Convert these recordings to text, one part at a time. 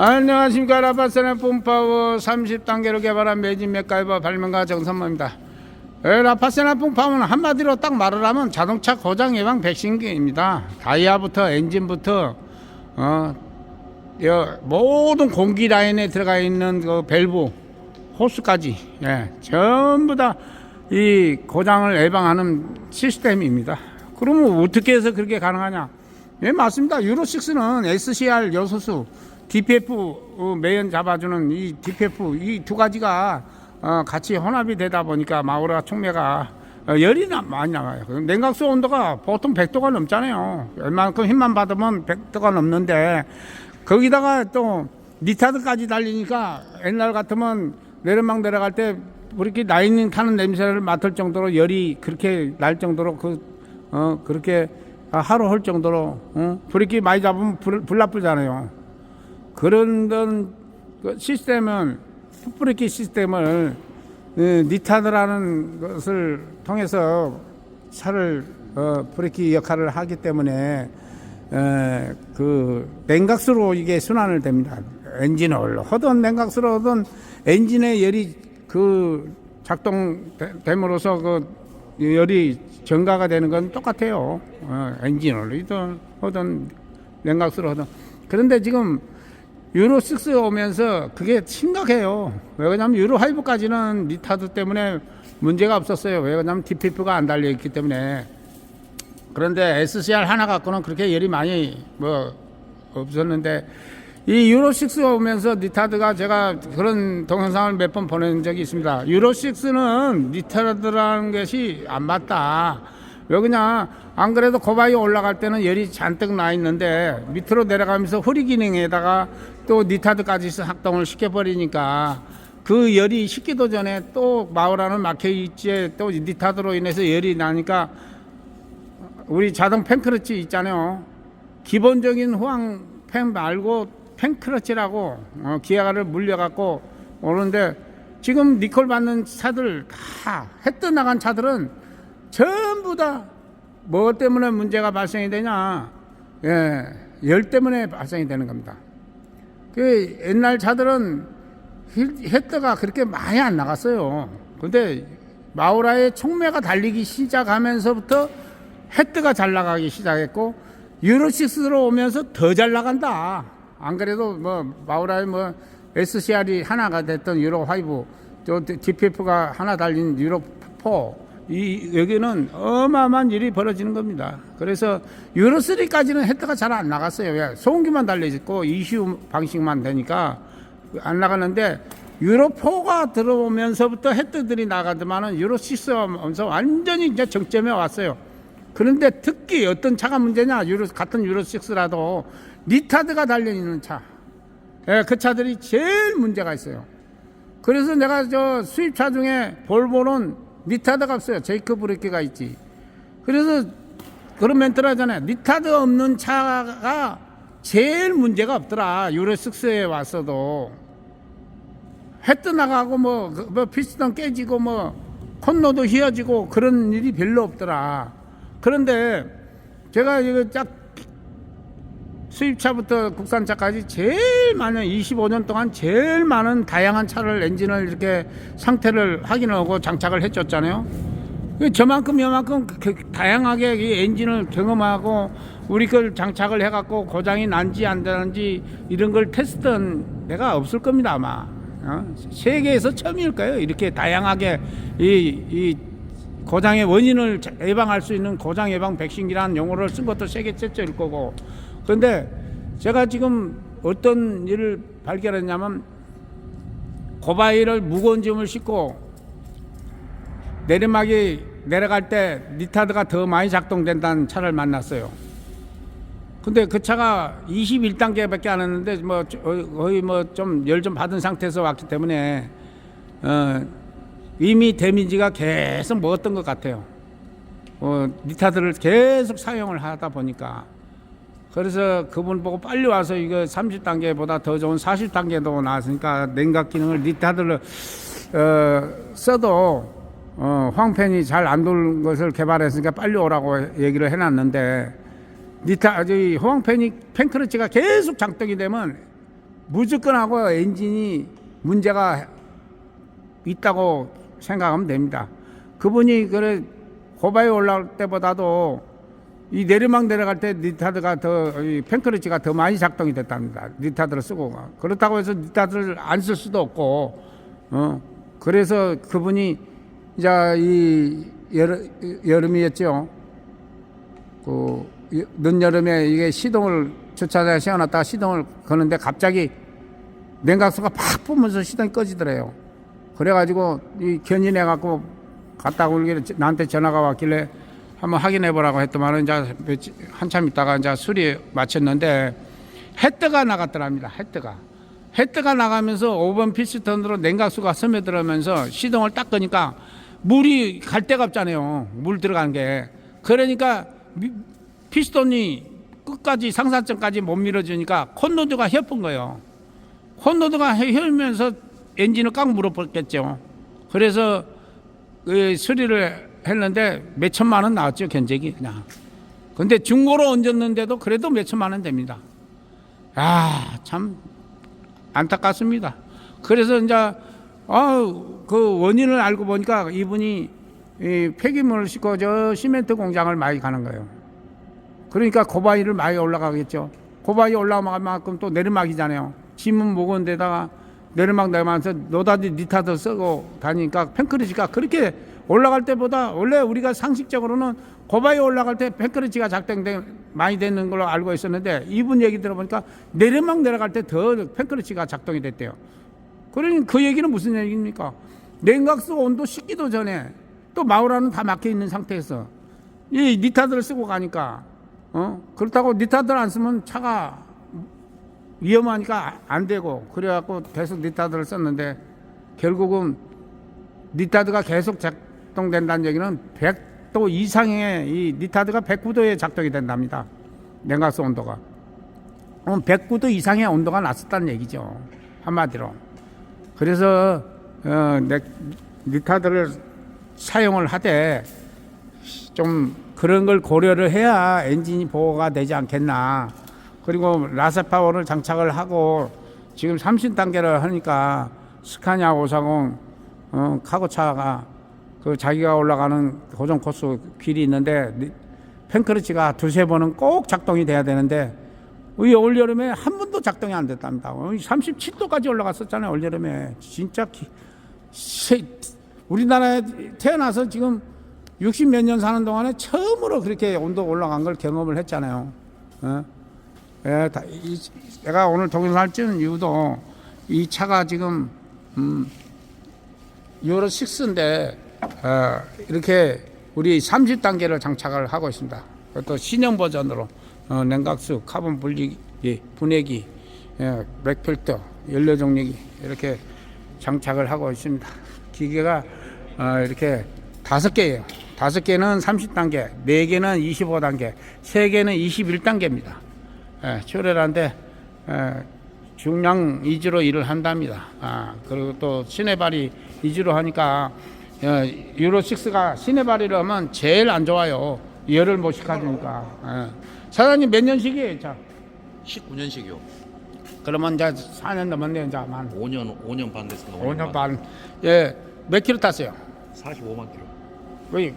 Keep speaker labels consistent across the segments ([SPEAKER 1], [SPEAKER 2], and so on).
[SPEAKER 1] 안녕하십니까 라파스나 뿜파워 30단계로 개발한 매진 맥가이버 발명가 정선모입니다. 에, 라파스나 뿜파워는 한마디로 딱 말을 하면 자동차 고장 예방 백신기입니다. 다이아부터 엔진부터 어, 여, 모든 공기 라인에 들어가 있는 그 밸브 호스까지 예, 전부 다 이 고장을 예방하는 시스템입니다. 그러면 어떻게 해서 그렇게 가능하냐? 예, 맞습니다. 유로6는 SCR 요소수, DPF 어, 매연 잡아주는 이 DPF 이 두 가지가 어, 같이 혼합이 되다 보니까 마우라 총매가 어, 열이 나, 많이 나가요. 그 냉각수 온도가 보통 100도가 넘잖아요. 웬만큼 힘만 받으면 100도가 넘는데 거기다가 또 니타드까지 달리니까 옛날 같으면 내리막 내려갈 때 그렇게 나이닝 타는 냄새를 맡을 정도로 열이 그렇게 날 정도로 그, 어, 그렇게 아, 하루 할 정도로 어? 브레이크 많이 잡으면 불, 불 나쁘잖아요. 그런 던, 그 시스템은 풋브레이크 시스템을 어, 니타드라는 것을 통해서 차를 어, 브레이크 역할을 하기 때문에 에, 그 냉각수로 이게 순환을 됩니다. 엔진을 하든 냉각수로 하든 엔진의 열이 그 작동됨으로써 그 열이 증가가 되는 건 똑같아요. 어, 엔진을 이든 하든 냉각수로 하든. 그런데 지금 유로 6 오면서 그게 심각해요. 왜 그러냐면 유로 5까지는 니타드 때문에 문제가 없었어요. 왜 그러냐면 DPF가 안 달려 있기 때문에. 그런데 SCR 하나 갖고는 그렇게 열이 많이 뭐 없었는데 이 유로 6 오면서 니타드가 제가 그런 동영상을 몇 번 보낸 적이 있습니다. 유로 6는 니타드라는 것이 안 맞다. 왜 그냥 안 그래도 고바이 올라갈 때는 열이 잔뜩 나 있는데 밑으로 내려가면서 허리 기능에다가 또 니타드까지 작동을 시켜버리니까 그 열이 식기도 전에 또 마우라는 막혀 있지 또 니타드로 인해서 열이 나니까 우리 자동 팬크러치 있잖아요. 기본적인 호황 팬 말고 팬크러치라고 어, 기아를 물려갖고 오는데 지금 니콜 받는 차들 다 해 떠 나간 차들은 전부 다 뭐 때문에 문제가 발생이 되냐? 예, 열 때문에 발생이 되는 겁니다. 그 옛날 차들은 해떠가 그렇게 많이 안 나갔어요. 근데 마우라의 총매가 달리기 시작하면서부터 헤드가 잘 나가기 시작했고 유로6로 오면서 더 잘 나간다. 안 그래도 뭐 마우라의 뭐 SCR이 하나가 됐던 유로 5, 또 DPF가 하나 달린 유로 4, 이 여기는 어마어마한 일이 벌어지는 겁니다. 그래서 유로 3까지는 헤드가 잘 안 나갔어요. 왜? 소음기만 달려 있고 이슈 방식만 되니까 안 나가는데 유로 4가 들어오면서부터 헤드들이 나가더만은 유로 6 오면서 완전히 이제 정점에 왔어요. 그런데 특히 어떤 차가 문제냐? 유로 같은 유로 6라도 니타드가 달려 있는 차. 예, 그 차들이 제일 문제가 있어요. 그래서 내가 저 수입차 중에 볼보는 니타드가 없어요. 제이크 브레이크가 있지. 그래서 그런 멘트를 하잖아요. 니타드 없는 차가 제일 문제가 없더라. 유로 6에 왔어도. 헤드 나가고 뭐, 그, 뭐 피스톤 깨지고 뭐 콘로도 휘어지고 그런 일이 별로 없더라. 그런데 제가 이거 쫙 수입차부터 국산차까지 제일 많은 25년 동안 제일 많은 다양한 차를 엔진을 이렇게 상태를 확인하고 장착을 해줬잖아요. 그 저만큼 요만큼 그- 그 다양하게 이 엔진을 경험하고 우리 걸 장착을 해갖고 고장이 난지 안 나는지 이런 걸 테스트한 데가 없을 겁니다 아마. 어? 세계에서 처음일 거예요. 이렇게 다양하게 이, 이 고장의 원인을 예방할 수 있는 고장 예방 백신기라는 용어를 쓴 것도 세계 최초일 거고. 그런데 제가 지금 어떤 일을 발견했냐면 고바이를 무거운 짐을 싣고 내리막이 내려갈 때 니타드가 더 많이 작동된다는 차를 만났어요. 근데 그 차가 21단계밖에 안 했는데 뭐 거의 뭐 좀 열 좀 받은 상태에서 왔기 때문에 어 이미 데미지가 계속 먹었던 것 같아요. 어, 니타드를 계속 사용을 하다 보니까 그래서 그분 보고 빨리 와서 이거 30단계보다 더 좋은 40단계도 나왔으니까 냉각 기능을 니타드를 어, 써도 어, 황팬이 잘안 돌는 것을 개발했으니까 빨리 오라고 얘기를 해놨는데 니타 저희 호황팬이 팬크러치가 계속 작동이 되면 무조건 하고 엔진이 문제가 있다고 생각하면 됩니다. 그분이 그래 고바에 올라올 때보다도 이 내리막 내려갈 때 니타드가 더, 이 팬크러치가 더 많이 작동이 됐답니다. 니타드를 쓰고. 그렇다고 해서 니타드를 안 쓸 수도 없고, 어, 그래서 그분이 이제 이 여름, 여름이었죠. 그 늦여름에 이게 시동을 주차장에 세워놨다가 시동을 거는데 갑자기 냉각수가 팍 뿜면서 시동이 꺼지더래요. 그래가지고 이 견인해 갖고 갔다 오길래 나한테 전화가 왔길래 한번 확인해 보라고 했더만은 이제 한참 있다가 이제 수리 마쳤는데 헤드가 나갔더랍니다. 헤드가 헤드가 나가면서 5번 피스톤으로 냉각수가 스며들어면서 시동을 딱 끄니까 물이 갈 데가 없잖아요. 물 들어간 게 그러니까 미- 피스톤이 끝까지 상산점까지 못 밀어주니까 콘로드가 휘어픈 거예요. 콘로드가 휘면서 엔진을 꽉 물어버렸겠죠. 그래서 그 수리를 했는데 몇 천만 원 나왔죠 견적이 그냥. 근데 중고로 얹었는데도 그래도 몇 천만 원 됩니다. 아 참 안타깝습니다. 그래서 이제 아그 원인을 알고 보니까 이분이 이 폐기물을 싣고 저 시멘트 공장을 많이 가는 거예요. 그러니까 고바위를 많이 올라가겠죠. 고바위 올라가면 만큼 또 내리막이잖아요. 짐은 무거운 데다가 내리막 내면서 노다지 니타도 쓰고 다니니까 팬크리지가 그렇게 올라갈 때보다 원래 우리가 상식적으로는 고바위 올라갈 때 팬크리지가 작동된 많이 되는 걸로 알고 있었는데 이분 얘기 들어보니까 내리막 내려갈 때더 팬크리지가 작동이 됐대요. 그러니 그 얘기는 무슨 얘기입니까? 냉각수 온도 식기도 전에 또 마우라는 다 막혀 있는 상태에서 이 니타드를 쓰고 가니까 어 그렇다고 니타드를 안 쓰면 차가 위험하니까 안 되고 그래갖고 계속 니타드를 썼는데 결국은 니타드가 계속 작 동된다는 얘기는 100도 이상의 이 니타드가 109도에 작동이 된답니다. 냉각수 온도가. 그럼 109도 이상의 온도가 났었다는 얘기죠. 한마디로. 그래서 어, 네, 니타드를 사용을 하되 좀 그런 걸 고려를 해야 엔진이 보호가 되지 않겠나. 그리고 라세 파워를 장착을 하고 지금 30단계를 하니까 스카니아 540 어, 카고차가 그 자기가 올라가는 고정 코스 길이 있는데 니- 팬크러치가 두세 번은 꼭 작동이 돼야 되는데 이 올여름에 한 번도 작동이 안 됐답니다. 37도까지 올라갔었잖아요. 올여름에 진짜 기, 세, 우리나라에 태어나서 지금 60 몇 년 사는 동안에 처음으로 그렇게 온도 올라간 걸 경험을 했잖아요. 어? 예, 다, 이, 내가 오늘 동영상을 찍은 이유도 이 차가 지금 음, 유로 6인데 어, 이렇게 우리 30단계를 장착을 하고 있습니다. 또 신형 버전으로 어, 냉각수, 카본 분리기, 분해기, 예, 맥필터, 연료 정리기 이렇게 장착을 하고 있습니다. 기계가 어, 이렇게 다섯 개예요. 다섯 개는 30단계, 네 개는 25단계, 세 개는 21단계입니다. 예, 예, 중량 위주로 일을 한답니다. 아, 그리고 또 시내발이 위주로 하니까 어, 유로 6가 시내발이를 하면 제일 안 좋아요. 열을 못 식혀주니까. 예. 사장님 몇 년식이에요, 자?
[SPEAKER 2] 19년식이요.
[SPEAKER 1] 그러면 이제 4년 넘었네요, 이제 만
[SPEAKER 2] 5년 5년 반 됐습니다.
[SPEAKER 1] 5년 반. 예, 몇 킬로 탔어요?
[SPEAKER 2] 45만 킬로.
[SPEAKER 1] 왜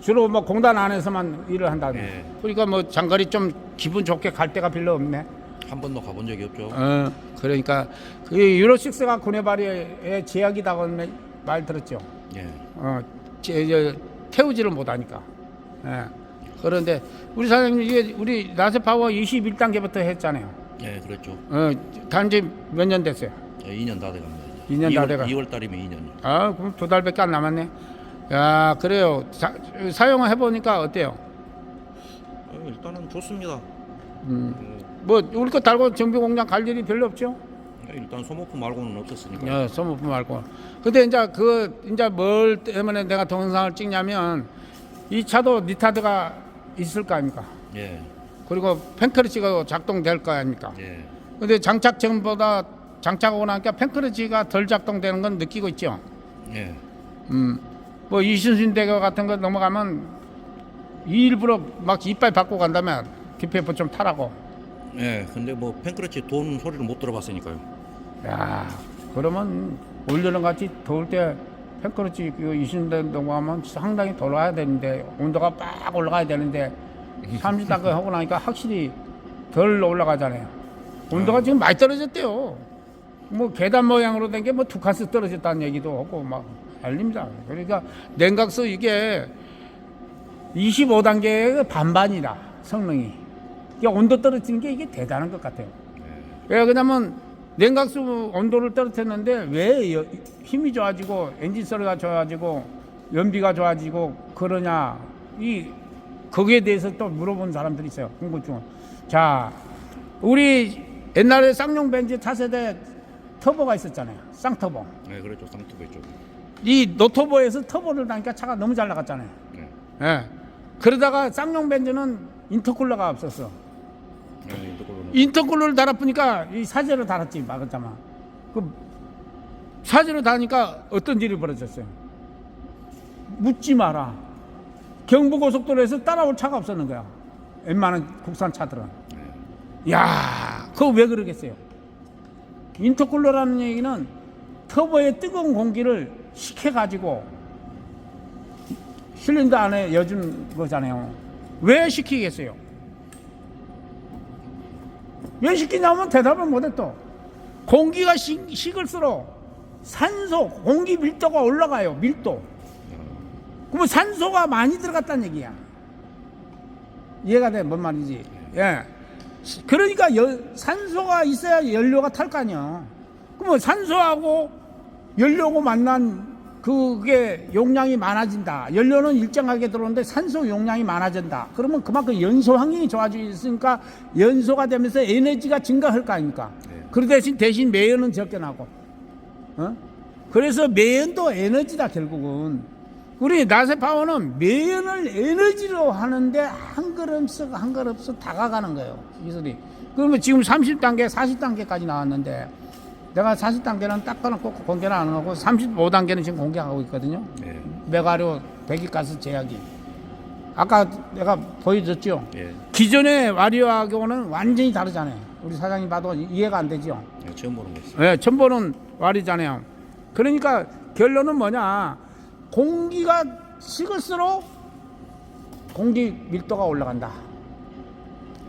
[SPEAKER 1] 주로 뭐 공단 안에서만 일을 한다고.
[SPEAKER 2] 예.
[SPEAKER 1] 그러니까 뭐 장거리 좀 기분 좋게 갈 데가 별로 없네.
[SPEAKER 2] 한 번도 가본 적이 없죠.
[SPEAKER 1] 어, 그러니까 그 유로 6가 군의 발의 제약이다고 말- 말 들었죠.
[SPEAKER 2] 예.
[SPEAKER 1] 어, 제, 저, 태우지를 못하니까. 예. 그런데 우리 사장님 이게 우리 라세 파워 21단계부터 했잖아요.
[SPEAKER 2] 예, 그렇죠.
[SPEAKER 1] 어, 단지 몇 년 됐어요?
[SPEAKER 2] 예, 2년 다 돼갑니다. 이제.
[SPEAKER 1] 2년 다
[SPEAKER 2] 2월,
[SPEAKER 1] 돼가.
[SPEAKER 2] 2월 달이면 2년이요.
[SPEAKER 1] 아, 그럼 두 달밖에 안 남았네. 야, 그래요. 자, 사용을 해보니까 어때요?
[SPEAKER 2] 어, 일단은 좋습니다.
[SPEAKER 1] 음, 뭐 우리 거 달고 정비 공장 갈 일이 별로 없죠?
[SPEAKER 2] 예, 일단 소모품 말고는 없었으니까.
[SPEAKER 1] 예, 소모품 말고. 근데 이제 그 이제 뭘 때문에 내가 동영상을 찍냐면 이 차도 니타드가 있을 거 아닙니까?
[SPEAKER 2] 예.
[SPEAKER 1] 그리고 팬크러치가 작동될 거 아닙니까?
[SPEAKER 2] 예.
[SPEAKER 1] 근데 장착 전보다 장착하고 나니까 팬크러치가 덜 작동되는 건 느끼고 있죠.
[SPEAKER 2] 예.
[SPEAKER 1] 음, 뭐 이순신 대교 같은 거 넘어가면 일부러 막 이빨 받고 간다면 DPF 좀 타라고.
[SPEAKER 2] 예. 근데 뭐 팬크러치 돈 소리를 못 들어봤으니까요.
[SPEAKER 1] 야, 그러면 올여름 같이 더울 때 팬크러치 그 20년 동안 하면 상당히 돌아야 되는데 온도가 빡 올라가야 되는데 30단계 하고 나니까 확실히 덜 올라가잖아요. 온도가 지금 많이 떨어졌대요. 뭐 계단 모양으로 된 게 뭐 두 칸씩 떨어졌다는 얘기도 하고 막 알립니다. 그러니까 냉각수 이게 25단계의 반반이라 성능이. 이게 온도 떨어지는 게 이게 대단한 것 같아요. 왜 그러냐면 냉각수 온도를 떨어뜨렸는데 왜 여- 힘이 좋아지고 엔진 소리가 좋아지고 연비가 좋아지고 그러냐 이 거기에 대해서 또 물어본 사람들이 있어요 궁금증. 자 우리 옛날에 쌍용 벤츠 차세대 터보가 있었잖아요 쌍터보.
[SPEAKER 2] 네, 그렇죠. 쌍투배 쪽.
[SPEAKER 1] 이 노터보에서 터보를 다니까 차가 너무 잘 나갔잖아요.
[SPEAKER 2] 네.
[SPEAKER 1] 예. 그러다가 쌍용 벤츠는 인터쿨러가 없었어.
[SPEAKER 2] 네, 이거는
[SPEAKER 1] 인터쿨러를 달아보니까 이 사제로 달았지 막았잖아. 그 사제로 달으니까 어떤 일이 벌어졌어요? 묻지 마라. 경부고속도로에서 따라올 차가 없었는 거야. 웬만한 국산 차들은. 야, 그거 왜 그러겠어요? 인터쿨러라는 얘기는 터보에 뜨거운 공기를 식혀가지고 실린더 안에 여준 거잖아요. 왜 식히겠어요? 왜 식히냐면 대답을 못해 또. 공기가 식, 식을수록 산소, 공기 밀도가 올라가요. 밀도. 그러면 산소가 많이 들어갔다는 얘기야. 이해가 돼? 뭔 말인지. 예. 그러니까 열- 산소가 있어야 연료가 탈 거 아니야. 그러면 산소하고 연료고 만난 그게 용량이 많아진다. 연료는 일정하게 들어오는데 산소 용량이 많아진다. 그러면 그만큼 연소 환경이 좋아지니까 연소가 되면서 에너지가 증가할 거 아닙니까?
[SPEAKER 2] 네.
[SPEAKER 1] 그 대신 대신 매연은 적게 나고. 어? 그래서 매연도 에너지다 결국은. 우리 나세 파워는 매연을 에너지로 하는데 한 걸음씩 한 걸음씩 다가가는 거예요. 기술이. 그러면 지금 30단계, 40단계까지 나왔는데 내가 40단계는 딱 꺼놓고 공개를 안 하고 35단계는 지금 공개하고 있거든요.
[SPEAKER 2] 네.
[SPEAKER 1] 메가료 배기가스 제약이. 아까 내가 보여줬죠.
[SPEAKER 2] 예.
[SPEAKER 1] 기존의 와리오하고는 완전히 다르잖아요. 우리 사장님 봐도 이해가 안 되죠.
[SPEAKER 2] 네, 처음 보는 거 있어요.
[SPEAKER 1] 예, 첨보는 와리잖아요. 그러니까 결론은 뭐냐? 공기가 식을수록 공기 밀도가 올라간다.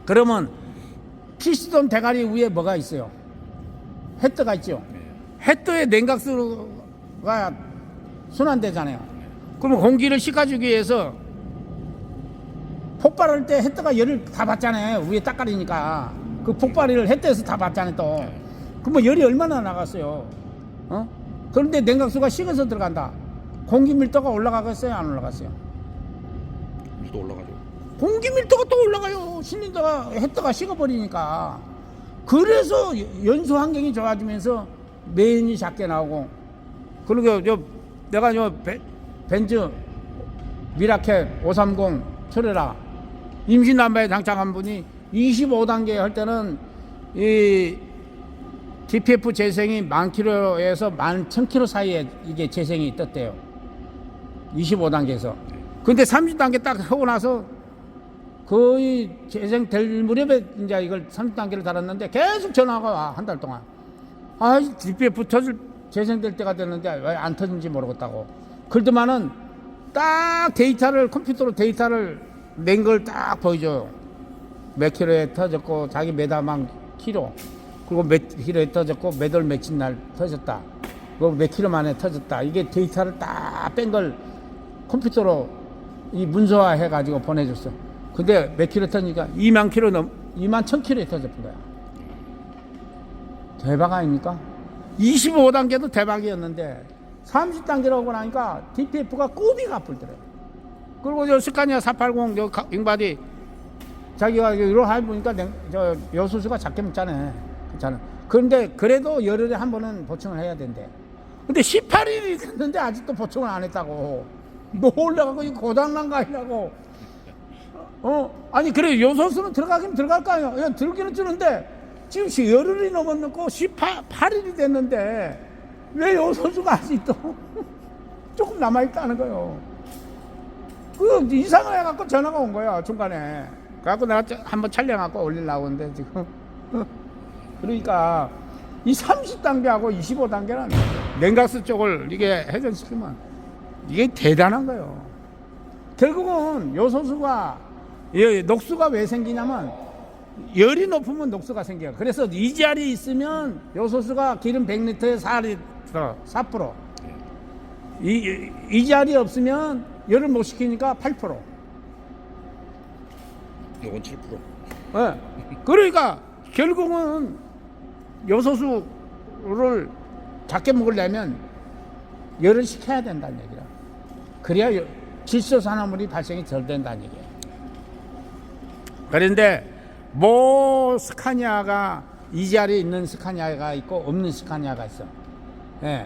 [SPEAKER 1] 그러면 피스톤 대가리 위에 뭐가 있어요? 헤드가 있죠.
[SPEAKER 2] 네.
[SPEAKER 1] 헤드에 냉각수가 순환되잖아요. 그러면 공기를 식혀주기 위해서 폭발할 때 헤드가 열을 다 받잖아요. 위에 딱 가리니까. 그 폭발을 헤드에서 다 받잖아요, 또. 그러면 열이 얼마나 나갔어요? 어? 그런데 냉각수가 식어서 들어간다. 공기 밀도가 올라가겠어요? 안 올라갔어요?
[SPEAKER 2] 또 올라가죠.
[SPEAKER 1] 공기 밀도가 또 올라가요. 실린더가 헤드가 식어버리니까. 그래서 연소 환경이 좋아지면서 매연이 작게 나오고. 그리고 저 내가 저 벤- 벤츠 미라켓 530 트레라 임신 남바에 장착한 분이 25단계 할 때는 이 DPF 재생이 만 킬로에서 만 천 킬로 사이에 이게 재생이 떴대요. 25단계에서. 근데 30단계 딱 하고 나서 거의 재생될 무렵에 이제 이걸 30단계를 달았는데 계속 전화가 와, 한 달 동안. 아, DPF 터질, 재생될 때가 됐는데 왜 안 터진지 모르겠다고. 그러더만은 딱 데이터를, 컴퓨터로 데이터를 낸 걸 딱 보여줘요. 몇 킬로에 터졌고, 자기 메다만 킬로. 그리고 몇 킬로에 터졌고, 몇 월 며칠 날 터졌다. 그리고 몇 킬로 만에 터졌다. 이게 데이터를 딱 뺀 걸 컴퓨터로 이 문서화 해가지고 보내줬어. 근데 몇 킬로 터지니까 2만 킬로 넘, 2만 1000 킬로에 터졌던 거야. 대박 아닙니까? 25단계도 대박이었는데 30단계로 하고 나니까 DPF가 꼬비가 아플더래. 그리고 저 스카니아 480저 가- 윙바디 자기가 이러 하 보니까 냉- 저 여수수가 작게 먹잖아. 괜찮아. 그런데 그래도 열흘에 한 번은 보충을 해야 된대. 근데 18일이 됐는데 아직도 보충을 안 했다고. 뭐 올라가고 이거 고장난 거 아니냐고. 어? 아니 그래 요소수는 들어가긴 들어갈 거 아니야. 야, 들기는 주는데 지금 시- 열흘이 넘었고 18일이 됐는데 왜 요소수가 아직도 조금 남아있다는 거예요. 그 이상을 해갖고 전화가 온 거야 중간에. 그래갖고 내가 저- 한번 촬영하고 올리려고 하는데 지금. 그러니까 이 30단계하고 25단계는 냉각수 쪽을 이게 회전시키면 이게 대단한 거예요. 결국은 요소수가 이 녹수가 왜 생기냐면 열이 높으면 녹수가 생겨요. 그래서 이 자리 있으면 요소수가 기름 100리터에 4리터, 4%. 이, 이 자리 없으면 열을 못 식히니까 8%.
[SPEAKER 2] 이건 7%.
[SPEAKER 1] 예. 그러니까 결국은 요소수를 작게 먹으려면 열을 식혀야 된다는 얘기야. 그래야 여- 질소 산화물이 발생이 덜 된다는 얘기야. 그런데 모 스카니아가 이 자리에 있는 스카니아가 있고 없는 스카니아가 있어. 예.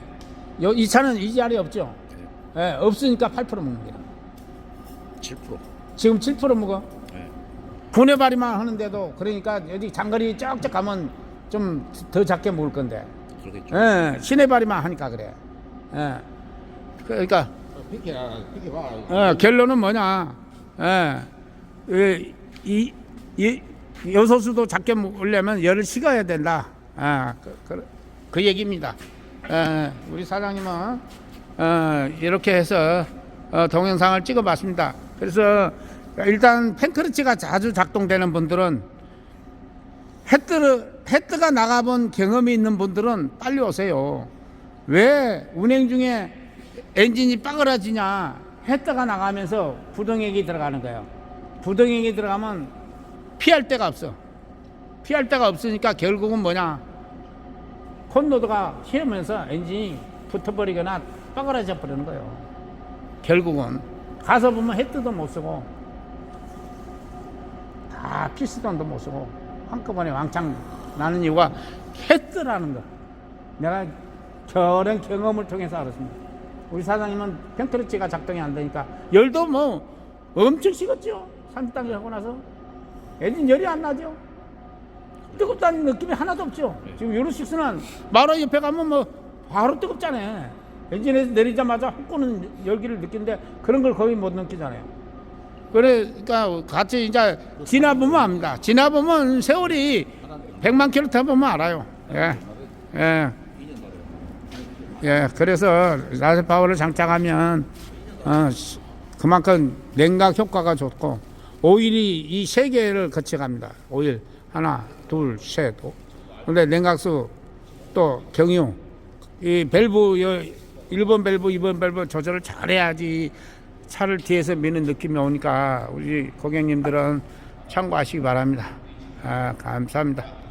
[SPEAKER 1] 요, 이 차는 이 자리에 없죠.
[SPEAKER 2] 네.
[SPEAKER 1] 예, 없으니까 8% 먹는 거야.
[SPEAKER 2] 7%.
[SPEAKER 1] 지금 7% 먹어.
[SPEAKER 2] 네.
[SPEAKER 1] 분해발이만 하는데도 그러니까 여기 장거리 쩍쩍 가면 좀 더 작게 먹을 건데
[SPEAKER 2] 그러겠죠.
[SPEAKER 1] 예, 시내발이만 하니까 그래 예. 그러니까
[SPEAKER 2] 피기야, 피기 봐.
[SPEAKER 1] 어, 결론은 뭐냐 예. 이, 이, 이 요소수도 작게 먹으려면 열을 식어야 된다 아, 그, 그, 그 얘기입니다 예, 우리 사장님은 어, 이렇게 해서 어, 동영상을 찍어봤습니다 그래서 일단 팬크러치가 자주 작동되는 분들은 헤뜨, 헤뜨가 나가본 경험이 있는 분들은 빨리 오세요. 왜 운행 중에 엔진이 빠그라지냐? 헤뜨가 나가면서 부동액이 들어가는 거예요. 부동액이 들어가면 피할 데가 없어. 피할 데가 없으니까 결국은 뭐냐? 콘로드가 휘면서 엔진이 붙어버리거나 빠그라져 버리는 거예요. 결국은 가서 보면 헤뜨도 못 쓰고 다 피스톤도 못 쓰고 한꺼번에 왕창 나는 이유가 헤뜨라는 거. 내가 저런 경험을 통해서 알았습니다. 우리 사장님은 펜트리치가 작동이 안 되니까 열도 뭐 엄청 식었죠. 30단계 하고 나서 엔진 열이 안 나죠. 뜨겁다는 느낌이 하나도 없죠. 지금 유로식스는 마루 옆에 가면 뭐 바로 뜨겁잖아요. 엔진에서 내리자마자 확 꼬는 열기를 느끼는데 그런 걸 거의 못 느끼잖아요. 그러니까 같이 이제 지나보면 압니다. 지나보면 세월이 100만 킬로 타보면 알아요. 예. 예. 예. 그래서 라세 파워를 장착하면 어, 시- 그만큼 냉각 효과가 좋고 오일이 이 세 개를 거쳐갑니다. 오일 하나, 둘, 셋. 오. 근데 냉각수 또 경유 이 밸브 여 1번 밸브, 2번 밸브 조절을 잘해야지 차를 뒤에서 미는 느낌이 오니까 우리 고객님들은 참고하시기 바랍니다. 아, 감사합니다.